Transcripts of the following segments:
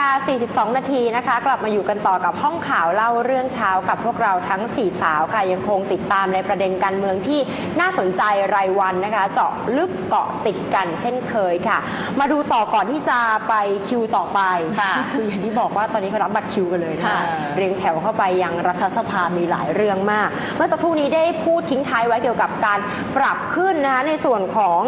กา42 นาทีนะคะ กลับมาอยู่กันต่อกับห้องข่าวเล่าเรื่องเช้ากับพวกเราทั้ง 4 สาวค่ะ ยังคงติดตามในประเด็นการเมืองที่น่าสนใจรายวันนะคะ เจาะลึกเกาะติดกันเช่นเคยค่ะ มาดูต่อก่อนที่จะไปคิวต่อไปค่ะคืออย่างที่บอกว่าตอนนี้เขารับบัตรคิวกันเลยนะค่ะ เรียงแถวเข้าไปยังรัฐสภามีหลายเรื่องมาก เมื่อสักครู่นี้ได้พูดทิ้งท้ายไว้เกี่ยวกับการปรับขึ้นนะคะในส่วนของ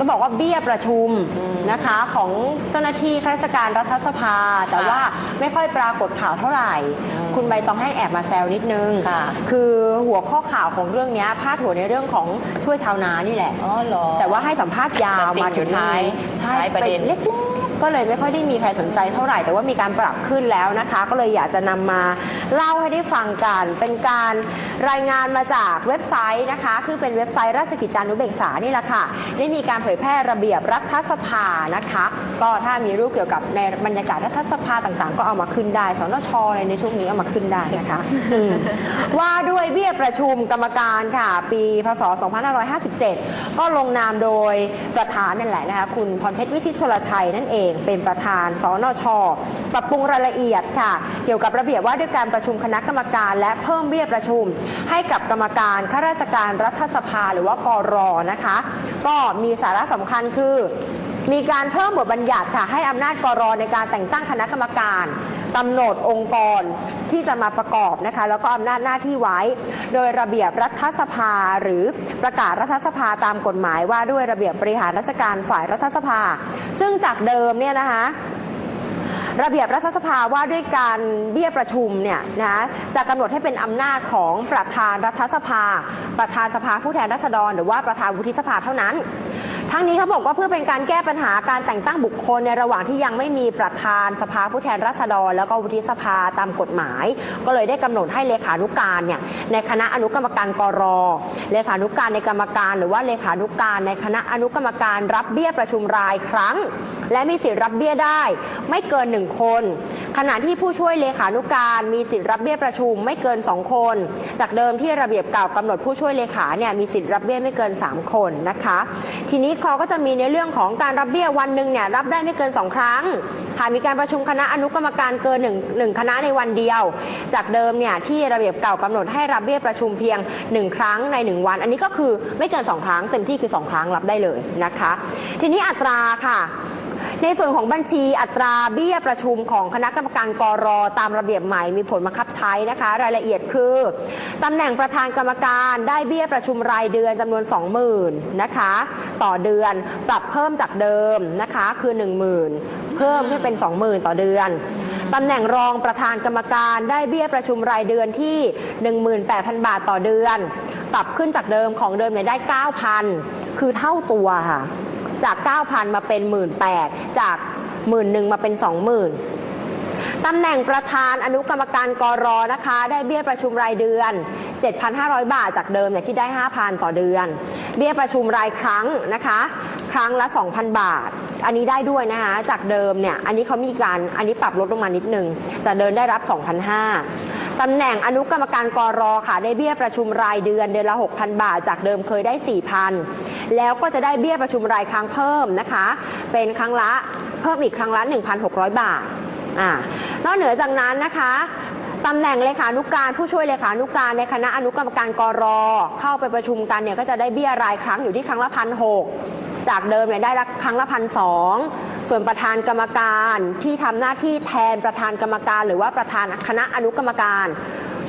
ต้องบอกว่าเบี้ยประชุมอืมนะคะ ของเจ้าหน้าที่ข้าราชการรัฐสภา แต่ค่ะว่าไม่ค่อยปรากฏข่าวเท่าไหร่อืมคุณใบตองให้แอบมาแซวนิดนึงค่ะคือหัวข้อข่าวของเรื่องเนี้ยพาดหัวในเรื่องของช่วยชาวนานี่แหละอ๋อเหรอแต่ว่าให้สัมภาษณ์ยาวแต่ติดมาถึงอยู่ท้ายใช่ท้ายประเด็นเล็กๆก็เลยไม่ค่อยได้มีใครสนใจเท่าไหร่แต่ว่ามีการปรับขึ้นแล้วนะคะ ก็เลยอยากจะนำมา เล่าให้ได้ฟังกัน เป็นการรายงานมาจากเว็บไซต์นะคะคือเป็นเว็บไซต์ราชกิจจานุเบกษานี่แหละค่ะได้มีการเผยแพร่ระเบียบรัฐสภานะคะ ก็ถ้ามีรูปเกี่ยวกับในบรรยากาศรัฐสภาต่างๆ ก็เอามาขึ้นได้สนชอะไรในช่วงนี้เอามาขึ้นได้นะคะว่าด้วยเบี้ยประชุมกรรมการค่ะ ปีพศ 2557 ก็ลงนามโดยประธานนั่นแหละนะคะคุณพรเพชรวิชิตชลชัยนั่นเอง เป็นประธานสนช ปรับปรุงรายละเอียดค่ะ เกี่ยวกับระเบียบว่าด้วยการประชุมคณะกรรมการและเพิ่มเบี้ยประชุม ให้กับกรรมการข้าราชการรัฐสภาหรือว่ากรนะคะ ก็มีสาระสำคัญคือ มีการเพิ่มบทบัญญัติค่ะให้อำนาจกรในการแต่งตั้งคณะกรรมการกำหนดองค์กรที่จะมาประกอบนะคะ แล้วก็อำนาจหน้าที่ไว้ โดยระเบียบรัฐสภาหรือประกาศรัฐสภาตามกฎหมายว่าด้วยระเบียบ บริหารราชการฝ่ายรัฐสภา ซึ่งจากเดิมเนี่ยนะคะ ระเบียบรัฐสภาว่าด้วยการเบี้ยประชุมเนี่ยนะจะกำหนดให้เป็นอำนาจของประธานรัฐสภา ประธานสภาผู้แทนราษฎร หรือว่าประธานวุฒิสภาเท่านั้นทั้งนี้เขาบอกว่าเพื่อเป็นการแก้ปัญหาการแต่งตั้งบุคคลในระหว่างที่ยังไม่มีประธานสภาผู้แทนราษฎร แล้วก็วุฒิสภาตามกฎหมาย ก็เลยได้กำหนดให้เลขานุการเนี่ยในคณะอนุกรรมการกรเลขานุการในกรรมการ หรือว่าเลขานุการในคณะอนุกรรมการรับเบี้ยประชุมรายครั้ง และมีสิทธิ์รับเบี้ยได้ ไม่เกินหนึ่งคน ขณะที่ผู้ช่วยเลขานุการมีสิทธิ์รับเบี้ยประชุมไม่เกินสองคน จากเดิมที่ระเบียบเก่ากำหนดผู้ช่วยเลขาเนี่ยมีสิทธิ์รับเบี้ยไม่เกินสามคนนะคะ ทีนี้เขาก็จะมีในเรื่องของการรับเบี้ยวันหนึ่งเนี่ยรับได้ไม่เกินสองครั้งหากมีการประชุมคณะอนุกรรมการเกินหนึ่งหนึ่งคณะในวันเดียว จากเดิมเนี่ยที่ระเบียบเก่ากำหนดให้รับเบี้ยประชุมเพียงหนึ่งครั้งในหนึ่งวัน อันนี้ก็คือไม่เกินสองครั้งเต็มที่คือสองครั้งรับได้เลยนะคะ ทีนี้อัตราค่ะ ในส่วนของบัญชีอัตราเบี้ยประชุมของคณะกรรมการกรตามระเบียบใหม่มีผลบังคับใช้นะคะ รายละเอียดคือตำแหน่งประธานกรรมการได้เบี้ยประชุมรายเดือนจำนวน 20,000นะคะ ต่อเดือนปรับเพิ่มจากเดิมนะคะคือ 10,000 เพิ่มให้เป็น 20,000 ต่อเดือนตำแหน่งรองประธานกรรมการได้เบี้ยประชุมรายเดือนที่ 18,000 บาทต่อเดือน ปรับขึ้นจากเดิมของเดิมเนี่ยได้ 9,000 คือเท่าตัวค่ะ จาก 9,000 มาเป็น 18,000 จาก 11,000 มาเป็น 20,000 ตำแหน่งประธานอนุกรรมการกรนะคะ ได้เบี้ยประชุมรายเดือน 7,500 บาทจากเดิมเนี่ยที่ได้ 5,000 ต่อเดือน เบี้ยประชุมรายครั้งนะคะ ครั้งละ 2,000 บาท อันนี้ได้ด้วยนะคะ จากเดิมเนี่ย อันนี้เขามีการ อันนี้ปรับลดลงมานิดนึงแต่เดินได้รับ 2,500 ตำแหน่งอนุกรรมการกรค่ะได้เบี้ยประชุมรายเดือนเดือนละ 6,000 บาท จากเดิมเคยได้ 4,000 แล้วก็จะได้เบี้ยประชุมรายครั้งเพิ่มนะคะ เป็นครั้งละเพิ่มอีกครั้งละ 1,600 บาทอ่านอกเหนือจากนั้นนะคะตำแหน่งเลขานุการผู้ช่วยเลขานุการในคณะอนุกรรมการกรเข้าไปประชุมกันเนี่ยก็จะได้เบี้ยรายครั้งอยู่ที่ครั้งละพันหกจากเดิมเนี่ยได้ครั้งละพันสอง ส่วนประธานกรรมการที่ทำหน้าที่แทนประธานกรรมการ หรือว่าประธานคณะอนุกรรมการ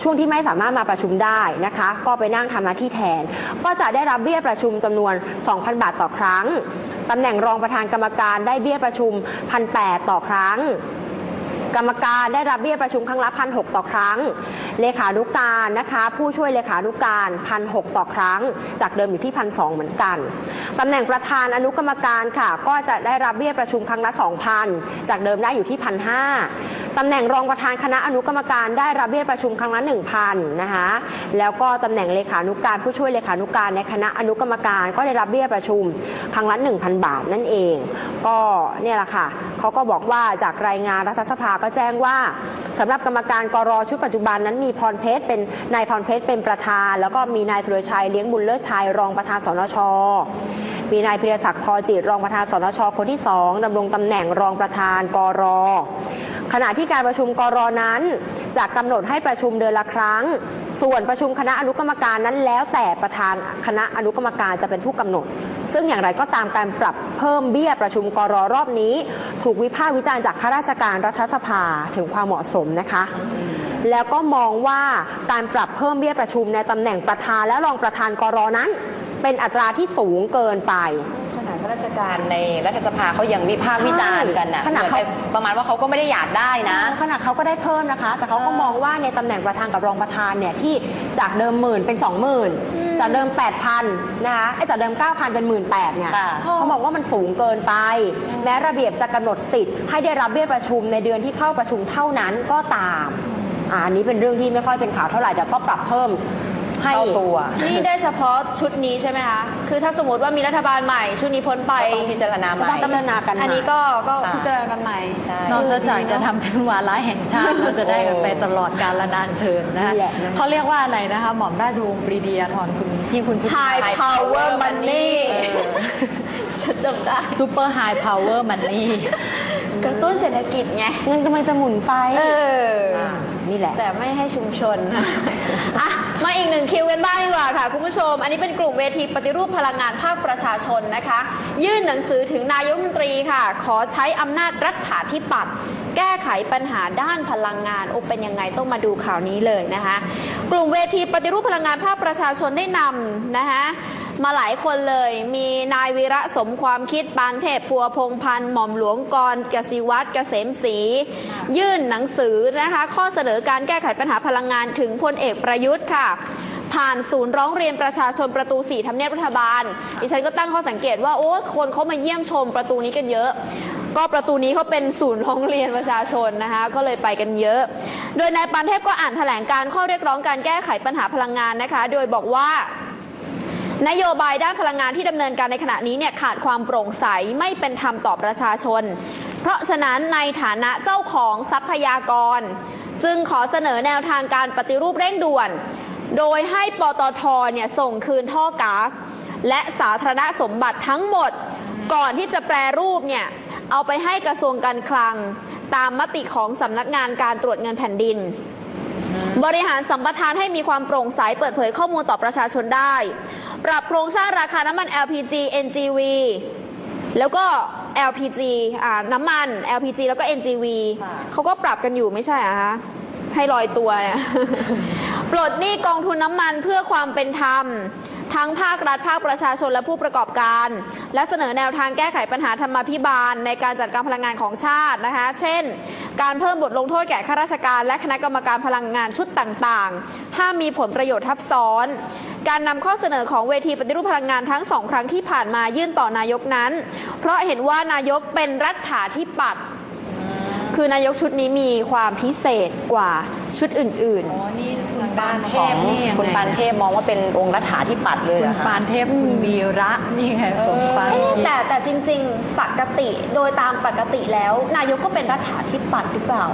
ช่วงที่ไม่สามารถมาประชุมได้นะคะ ก็ไปนั่งทำหน้าที่แทน ก็จะได้รับเบี้ยประชุมจำนวน 2,000 บาทต่อครั้งตำแหน่งรองประธานกรรมการได้เบี้ยประชุม 1,800 ต่อครั้ง กรรมการได้รับเบี้ยประชุมครั้งละพันหต่อครั้ง เลขานุการนะคะ ผู้ช่วยเลขานุการพันหต่อครั้ง จากเดิมอยู่ที่พันสเหมือนกันตำแหน่งประธานอนุกรรมการค่ะ ก็จะได้รับเบี้ยประชุมครั้งละสองพันจากเดิมได้อยู่ที่พันห้าตำแหน่งรองประธานคณะอนุกรรมการได้รับเบี้ยประชุมครั้งละหนึ่งพันนะคะ แล้วก็ตำแหน่งเลขานุการผู้ช่วยเลขานุการในคณะอนุกรรมการก็ได้รับเบี้ยประชุมครั้งละ1,000 บาทนั่นเอง ก็เนี่ยแหละค่ะเขาก็บอกว่าจากรายงานรัฐสภาก็แจ้งว่าสำหรับกรรมการกรชุดปัจจุบันนั้นมีพรเพชรเป็นนายพรเพชรเป็นประธาน แล้วก็มีนายสุรชัยเลี้ยงบุญเลิศชัยรองประธานสนชมีนายพิรศักดิ์พอจิตรองประธานสนชคนที่สองดำรงตำแหน่งรองประธานกรขณะที่การประชุมกรนั้นจะกำหนดให้ประชุมเดือนละครั้ง ส่วนประชุมคณะอนุกรรมการนั้นแล้วแต่ประธานคณะอนุกรรมการจะเป็นผู้กำหนด ซึ่งอย่างไรก็ตามการปรับ เพิ่มเบี้ยประชุมกรรอบนี้ ถูกวิพากษ์วิจารณ์จากข้าราชการรัฐสภาถึงความเหมาะสมนะคะ แล้วก็มองว่าการปรับเพิ่มเบี้ยประชุมในตำแหน่งประธานและรองประธานกรนั้น เป็นอัตราที่สูงเกินไป ราชการในรัฐสภาเขายังวิพากษ์วิจารณ์กันนะขนาดเหมือนเขาไอ้ประมาณว่าเขาก็ไม่ได้อยากได้นะ ขนาดเขาก็ได้เพิ่มนะคะ แต่เขาก็เออมองว่าในตำแหน่งประธานกับรองประธานเนี่ยที่จากเดิมหมื่นเป็นสองหมื่นอืมจากเดิมแปดพันนะคะไอ้จากเดิมเก้าพันเป็นหมื่นแปดเนี่ยค่ะเขาบอกว่ามันสูงเกินไป แม้ระเบียบจะกำหนดสิทธิ์ให้ได้รับเบี้ยประชุมในเดือนที่เข้าประชุมเท่านั้นก็ตามอ่าอันนี้เป็นเรื่องที่ไม่ค่อยเป็นข่าวเท่าไหร่แต่ก็ปรับเพิ่ม ให้เท่าตัว นี่ได้เฉพาะชุดนี้ใช่ไหมคะ คือถ้าสมมติว่ามีรัฐบาลใหม่ ชุดนี้พ้นไปก็ต้องพิจารณาใหม่ก็ต้องพิจารณากันใหม่อันนี้ก็ก็ค่ะพิจารณากันใหม่ใช่ นอกจากจะทำเป็นวาระแห่งชาติเราจะได้กันไปตลอดกาลนานเทินนะนี่คะแหละนะเขาเรียกว่าอะไรนะคะ หม่อมราชวงศ์ปรีดียาธรคุณที่คุณชุติ High power money ฉันจำได้ ซูเปอร์ไฮพาวเวอร์มันนี่ กระตุ้นเศรษฐกิจไง เงินกำลังจะหมุนไป เออ อ่า นี่แหละ แต่ไม่ให้ชุมชนอะมาอีกหนึ่งคิวกันบ้างดีกว่าค่ะ คุณผู้ชม อันนี้เป็นกลุ่มเวทีปฏิรูปพลังงานภาคประชาชนนะคะ ยื่นหนังสือถึงนายกรัฐมนตรีค่ะ ขอใช้อำนาจรัฐาธิปัตย์แก้ไขปัญหาด้านพลังงานโอเป็นยังไงต้องมาดูข่าวนี้เลยนะคะ กลุ่มเวทีปฏิรูปพลังงานภาคประชาชนได้นำนะคะ มาหลายคนเลย มีนายวีระสมความคิดปานเทพพัวพงพันธ์หม่อมหลวงกรกสิวัตรเกษมศรียื่นหนังสือนะคะ ข้อเสนอการแก้ไขปัญหาพลังงานถึงพลเอกประยุทธ์ค่ะผ่านศูนย์ร้องเรียนประชาชนประตูสี่ทำเนียบรัฐบาล ดิฉันก็ตั้งข้อสังเกตว่าโอ้คนเขามาเยี่ยมชมประตูนี้กันเยอะ ก็ประตูนี้เขาเป็นศูนย์ร้องเรียนประชาชนนะคะ ก็เลยไปกันเยอะ โดยนายปานเทพก็อ่านแถลงการข้อเรียกร้องการแก้ไขปัญหาพลังงานนะคะ โดยบอกว่า นโยบายด้านพลังงานที่ดำเนินการในขณะนี้เนี่ยขาดความโปร่งใสไม่เป็นธรรมต่อประชาชน เพราะฉะนั้นในฐานะเจ้าของทรัพยากร จึงขอเสนอแนวทางการปฏิรูปเร่งด่วน โดยให้ปตทเนี่ยส่งคืนท่อก๊าซและสาธารณสมบัติทั้งหมด ก่อนที่จะแปรรูปเนี่ยเอาไปให้กระทรวงการคลัง ตามมติของสำนักงานการตรวจเงินแผ่นดิน บริหารสัมปทานให้มีความโปร่งใสเปิดเผยข้อมูลต่อประชาชนได้ ปรับโครงสร้างราคาน้ำมัน LPG NGV แล้วก็ LPG อ่าน้ำมัน LPG แล้วก็ NGV ค่ะเขาก็ปรับกันอยู่ไม่ใช่เหรอคะให้ลอยตัวเนี่ย ปลดหนี้กองทุนน้ำมันเพื่อความเป็นธรรม ทั้งภาครัฐภาคประชาชนและผู้ประกอบการ และเสนอแนวทางแก้ไขปัญหาธรรมาภิบาล ในการจัดการพลังงานของชาตินะคะ เช่น การเพิ่มบทลงโทษแก่ข้าราชการ และคณะกรรมการพลังงานชุดต่างๆ ห้ามมีผลประโยชน์ทับซ้อน การนำข้อเสนอของเวทีปฏิรูปพลังงานทั้งสองครั้งที่ผ่านมายื่นต่อนายกนั้น เพราะเห็นว่านายกเป็นรัฐาธิปัตย์คือนายกชุดนี้มีความพิเศษกว่าชุดอื่นอ๋อนี่คุณ บ้าปานนขเทองพนี่ยังไงคุณปานเทพมองว่าเป็นองค์รัฐาธิปัตย์เลยคุเหรณอคะปานเทพคุณวีระนี่ไงสมความๆเอ๊ะคิดแต่แต่จริง ๆปกติโดยตามปกติแล้ว นายกก็เป็นรัฐาธิปัตย์หรือเปล่า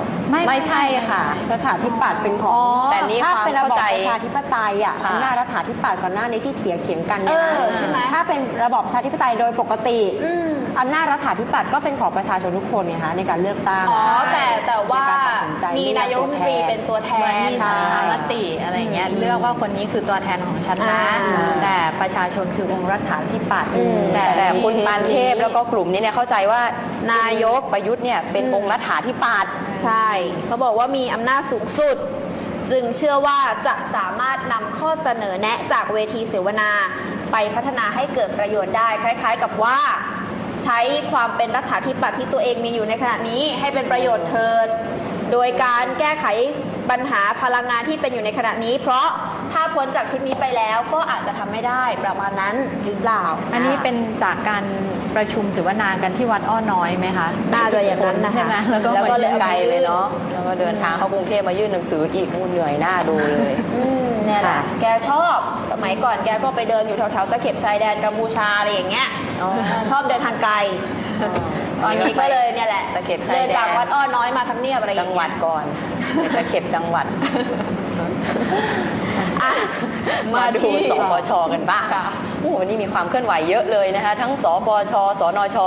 ไม่ใช่ค่ะ รัฐาธิปัตย์เป็นของอ๋อแต่นี่ถ้าความเป็นระบอบเข้าใจประชาธิปไตยอะค่ะอำนาจรัฐาธิปัตย์ก่อนหน้านี้ที่เถียงเถียงกันเนี่ยนะเออใช่ไหมถ้าเป็นระบอบประชาธิปไตยโดยปกติ อืมอำนาจรัฐาธิปัตย์ก็เป็นของประชาชนทุกคนเนี่ยคะในการเลือกตั้งอ๋อแต่แต่ว่าในการตัดสินใจมีนายกรัฐมนตรีเป็นตัวแทเหมือนนมีสภามติอะไรเงี้ยเลือกว่าคนนี้คือตัวแทนของฉันนะอ่าแต่ประชาชนคือองค์รัฐาธิปัตย์อืมแต่แต่คุณปานเทพแล้วก็กลุ่มนี้เนี่ยเข้าใจว่านายกประยุทธ์เนี่ยเป็นอืมองค์รัฐาธิปัตย์ใช่เขาบอกว่ามีอำนาจสูงสุดจึงเชื่อว่าจะสามารถนำข้อเสนอแนะจากเวทีเสวนา ไปพัฒนาให้เกิดประโยชน์ได้ คล้าย ๆ กับว่า ใช้ความเป็นรัฐาธิปัตย์ที่ตัวเองมีอยู่ในขณะนี้ให้เป็นประโยชน์เถิด โดยการแก้ไขปัญหาพลังงานที่เป็นอยู่ในขณะนี้ เพราะ ถ้าพ้นจากชุดนี้ไปแล้วก็อาจจะทำไม่ได้ประมาณนั้นหรือเปล่าอันนี้เป็นจากการประชุมเสวนากันที่วัดอ้อน้อยไหมคะน่าจะอย่างนั้นนะคะใช่ไหมแล้วก็แล้วก็ไปยื่นไกลเลยเนาะแล้วก็เดินทางเข้ากรุงเทพมายื่นหนังสืออีกเหนื่อยหน้าดูเลย อืมเนี่ยแหละค่ะ แกชอบสมัยก่อนแกก็ไปเดินอยู่แถวๆตะเข็บชายแดนกัมพูชาอะไรอย่างเงี้ยอ๋อชอบเดินทางไกลอ๋อตอนนี้ก็เลยเนี่ยแหละตะเข็บชายแดนเดินจากวัดอ้อน้อยมาทำเนียบอะไรอย่างจังเงี้ยหวัดก่อนจะเข็บจังหวัด I, มาดูที่สปชกันบ้างค่ะโอ้โหวันนี้มีความเคลื่อนไหวเยอะเลยนะคะ ทั้งสปช สนช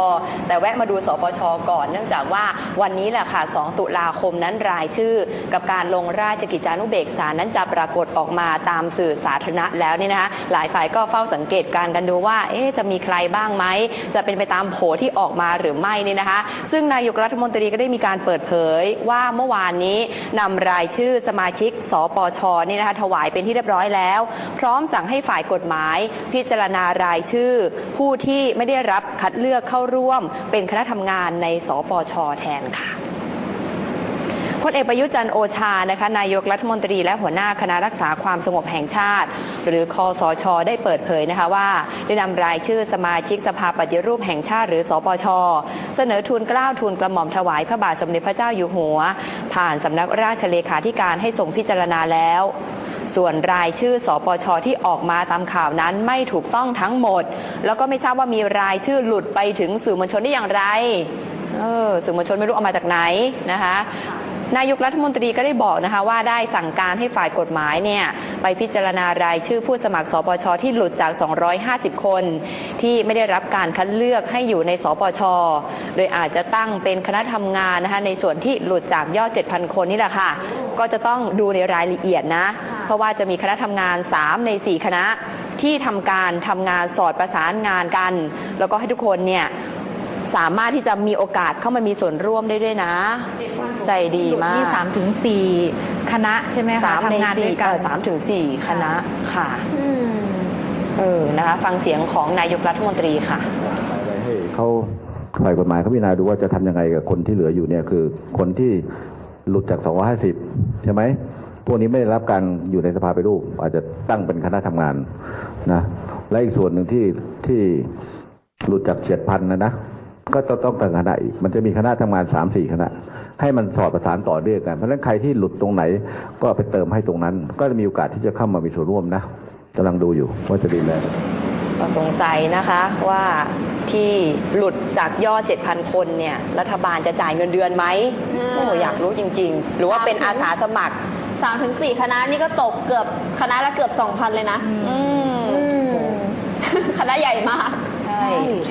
แต่แวะมาดูสปช ก่อน เนื่องจากว่าวันนี้แหละค่ะ 2 ตุลาคมนั้นรายชื่อ กับการลงราชกิจจานุเบกษานั้นจะปรากฏออกมาตามสื่อสาธารณะแล้วนี่นะคะ หลายฝ่ายก็เฝ้าสังเกตการณ์กันดูว่า เอ๊ะจะมีใครบ้างไหม จะเป็นไปตามโผที่ออกมาหรือไม่นี่นะคะ ซึ่งนายกรัฐมนตรีก็ได้มีการเปิดเผยว่าเมื่อวานนี้นำรายชื่อสมาชิก สปช นี่นะคะ ถวายเป็นที่เรียบร้อยแล้วพร้อมสั่งให้ฝ่ายกฎหมาย พิจารณารายชื่อ ผู้ที่ไม่ได้รับคัดเลือกเข้าร่วม เป็นคณะทำงานในสปชแทนค่ะพลเอกประยุจันโอชา นะคะ นายกรัฐมนตรีและหัวหน้าคณะรักษาความสงบแห่งชาติ หรือคอสช ได้เปิดเผยนะคะว่า ได้นำรายชื่อสมาชิกสภาปฏิรูปแห่งชาติ หรือสปช เสนอทูลเกล้าวทูลกระหม่อมถวายพระบาทสมเด็จพระเจ้าอยู่หัว ผ่านสำนักราชเลขาธิการให้ทรงพิจารณาแล้ว ส่วนรายชื่อสปชที่ออกมาตามข่าวนั้นไม่ถูกต้องทั้งหมด แล้วก็ไม่ทราบว่ามีรายชื่อหลุดไปถึงสื่อมวลชนได้อย่างไรเออสื่อมวลชนไม่รู้เอามาจากไหนนะคะ นายกรัฐมนตรีก็ได้บอกนะคะว่าได้สั่งการให้ฝ่ายกฎหมายเนี่ยไปพิจารณารายชื่อผู้สมัครสปชที่หลุดจาก 250 คน ที่ไม่ได้รับการคัดเลือกให้อยู่ในสปช โดยอาจจะตั้งเป็นคณะทำงานนะคะในส่วนที่หลุดจากยอด 7,000 คนนี่แหละค่ะ ก็จะต้องดูในรายละเอียดนะ เพราะว่าจะมีคณะทำงาน 3 ใน 4 คณะที่ทำการทำงานสอดประสานงานกัน แล้วก็ให้ทุกคนเนี่ยสามารถที่จะมีโอกาสเข้ามามีส่วนร่วมได้ด้วยนะ ใจดีมากที่สามถึงสี่คณะใช่ไหมคะสามในทำงานด้สี่วยกันเออสามถึงสี่คณะค่ะ อืม เออนะคะ ฟังเสียงของนายกรัฐมนตรีค่ะอะไรให้เขาฝ่ายกฎหมายเขาพิจารณาดูว่าจะทำยังไงกับคนที่เหลืออยู่เนี่ยคือคนที่หลุดจาก 250 ใช่ไหมพวกนี้ไม่ได้รับการอยู่ในสภาไปรูป อาจจะตั้งเป็นคณะทำงานนะและอีกส่วนหนึ่งที่ที่หลุดจากเฉียดพันนะนะก็ต้องต้องตั้งคณะอีกมันจะมีคณะทำงานสามสี่คณะ ให้มันสอดประสานต่อเนื่องกัน เพราะฉะนั้นใครที่หลุดตรงไหนก็ไปเติมให้ตรงนั้น ก็จะมีโอกาสที่จะเข้ามามีส่วนร่วมนะกำลังดูอยู่ว่าจะดีแล้วก็สงสัยนะคะว่าที่หลุดจากยอด 7,000 คนเนี่ย รัฐบาลจะจ่ายเงินเดือนไหมอ่าโอ้อยากรู้จริง ๆ หรือว่าเป็นอาสาสมัครสามถึงสี่คณะนี่ก็ตกเกือบคณะละเกือบสองพันเลยนะอืมอืมคณะใหญ่มากใช่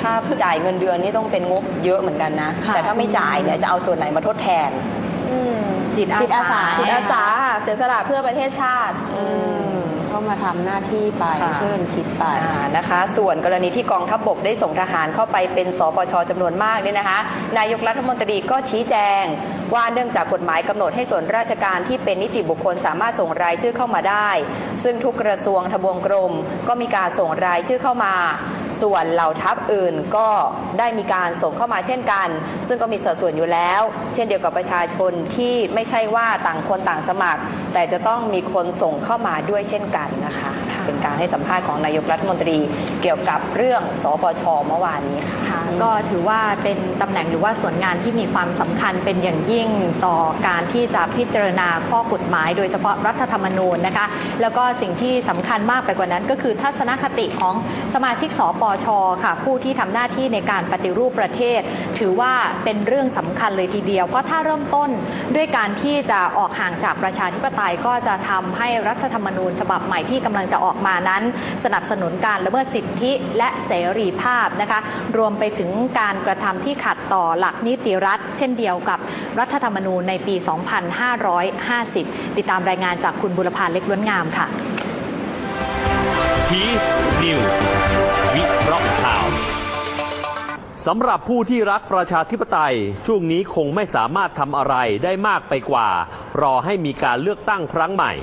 ถ้าจ่ายเงินเดือนนี่ต้องเป็นงบเยอะเหมือนกันนะ ค่ะ แต่ถ้าไม่จ่ายเนี่ยจะเอาส่วนไหนมาทดแทน อืมจิตอาจิตอาสาสา จิตอาสาเสียสละเพื่อประเทศชาติ อืมเข้ามาทำหน้าที่ไปค่ะช่วยกันคิดไป อ่านะคะ ส่วนกรณีที่กองทัพบกได้ส่งทหารเข้าไปเป็นสปชจำนวนมากเนี่ยนะคะ นายกรัฐมนตรีก็ชี้แจง ว่าเนื่องจากกฎหมายกำหนดให้ส่วนราชการที่เป็นนิติบุคคลสามารถส่งรายชื่อเข้ามาได้ ซึ่งทุกกระทรวงทบวงกรมก็มีการส่งรายชื่อเข้ามา ส่วนเหล่าทัพอื่นก็ได้มีการส่งเข้ามาเช่นกัน ซึ่งก็มีสัดส่วนอยู่แล้ว เช่นเดียวกับประชาชนที่ไม่ใช่ว่าต่างคนต่างสมัคร แต่จะต้องมีคนส่งเข้ามาด้วยเช่นกันนะคะ เป็นการให้สัมภาษณ์ของนายกรัฐมนตรีเกี่ยวกับเรื่องสปชเมื่อวานนี้ค่ะค่ะ ก็ถือว่าเป็นตำแหน่งหรือว่าส่วนงานที่มีความสำคัญเป็นอย่างยิ่งต่อการที่จะพิจารณาข้อกฎหมาย โดยเฉพาะรัฐธรรมนูญนะคะ แล้วก็สิ่งที่สำคัญมากไปกว่านั้น ก็คือทัศนคติของสมาชิกสปชค่ะ ผู้ที่ทำหน้าที่ในการปฏิรูปประเทศ ถือว่าเป็นเรื่องสำคัญเลยทีเดียว เพราะถ้าเริ่มต้นด้วยการที่จะออกห่างจากประชาธิปไตยก็จะทำให้รัฐธรรมนูญฉบับใหม่ที่กำลังจะออกมานั้น สนับสนุนการละเมิดสิทธิและเสรีภาพนะคะ รวมไปถึงการกระทำที่ขัดต่อหลักนิติรัฐ เช่นเดียวกับรัฐธรรมนูญในปี 2550 ติดตามรายงานจากคุณบุรพาเล็กล้วนงามค่ะพีนิววิเคราะห์ข่าวสำหรับผู้ที่รักประชาธิปไตย ช่วงนี้คงไม่สามารถทำอะไรได้มากไปกว่า รอให้มีการเลือกตั้งครั้งใหม่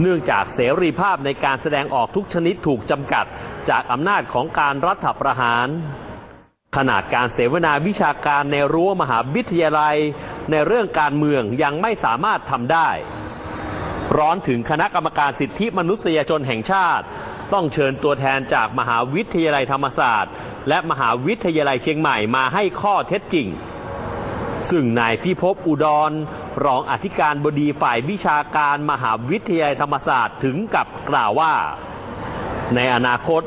เนื่องจากเสรีภาพในการแสดงออกทุกชนิดถูกจำกัด จากอำนาจของการรัฐประหาร ขนาดการเสวนาวิชาการในรั้วมหาวิทยาลัย ในเรื่องการเมืองยังไม่สามารถทำได้ ร้อนถึงคณะกรรมการสิทธิมนุษยชนแห่งชาติ ต้องเชิญตัวแทนจากมหาวิทยาลัยธรรมศาสตร์ และมหาวิทยาลัยเชียงใหม่มาให้ข้อเท็จจริง ซึ่งนายพิภพอุดร รองอธิการบดีฝ่ายวิชาการมหาวิทยาลัยธรรมศาสตร์ถึงกับกล่าวว่า ในอนาคต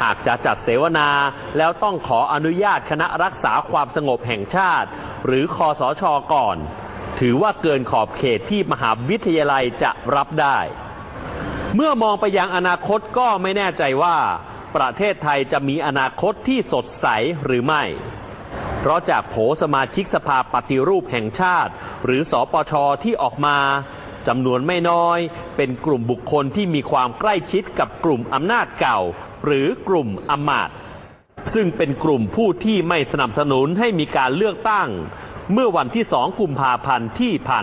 หากจะจัดเสวนา แล้วต้องขออนุญาตคณะรักษาความสงบแห่งชาติ หรือคอสชก่อน ถือว่าเกินขอบเขตที่มหาวิทยาลัยจะรับได้ เมื่อมองไปยังอนาคตก็ไม่แน่ใจว่า ประเทศไทยจะมีอนาคตที่สดใสหรือไม่ เพราะจากโผสมาชิกสภาปฏิรูปแห่งชาติ หรือสอปชที่ออกมาจำนวนไม่น้อย เป็นกลุ่มบุคคลที่มีความใกล้ชิดกับกลุ่มอำนาจเก่า หรือกลุ่มอมาตซึ่งเป็นกลุ่มผู้ที่ไม่สนับสนุนให้มีการเลือกตั้ง เมื่อวันที่ 2 กุมภาพันธ์ที่ผ่าน